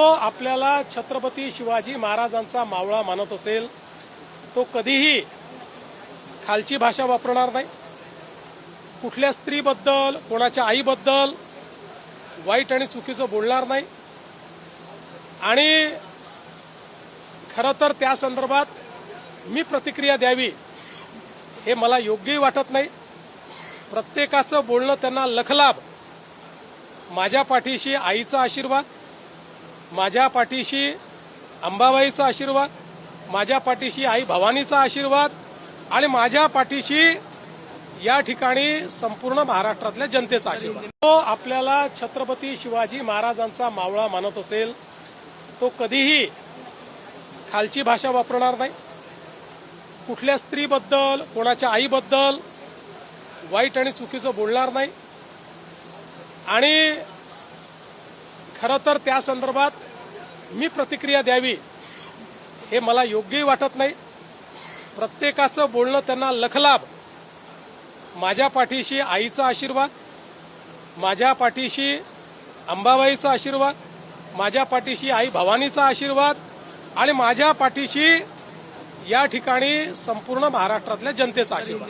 तो आपल्याला छत्रपती शिवाजी महाराजांचा मावळा मानत असेल तो कधीही खालची भाषा वापरणार नाही. कुठल्या स्त्रीबद्दल कोणाच्या आईबद्दल वाईट आणि चुकीचं बोलणार नाही. आणि खरं तर त्या संदर्भात मी प्रतिक्रिया द्यावी हे मला योग्यही वाटत नाही. प्रत्येकाचं बोलणं त्यांना लखलाभ माझ्या पाठीशी आईचा आशीर्वाद माझ्या पाठीशी अंबाबाईचा आशीर्वाद माझ्या पाठीशी आई भवानीचा आशीर्वाद आणि माझ्या पाठीशी या ठिकाणी संपूर्ण महाराष्ट्रातल्या जनतेचा आशीर्वाद. तो आपल्याला छत्रपती शिवाजी महाराजांचा मावळा मानत असेल तो कधीही खालची भाषा वापरणार नाही. कुठल्या स्त्रीबद्दल कोणाच्या आईबद्दल वाईट आणि चुकीचं बोलणार नाही. आणि खरं तर त्या संदर्भात मी प्रतिक्रिया द्यावी. हे मला योग्यही वाटत नाही. प्रत्येकाचं बोलणं त्यांना लखलाभ. माझ्या पाठीशी आईचा आशीर्वाद माझ्या पाठीशी अंबाबाईचा आशीर्वाद माझ्या पाठीशी आई भवानीचा आशीर्वाद आणि माझ्या पाठीशी या ठिकाणी संपूर्ण महाराष्ट्रातल्या जनतेचा आशीर्वाद.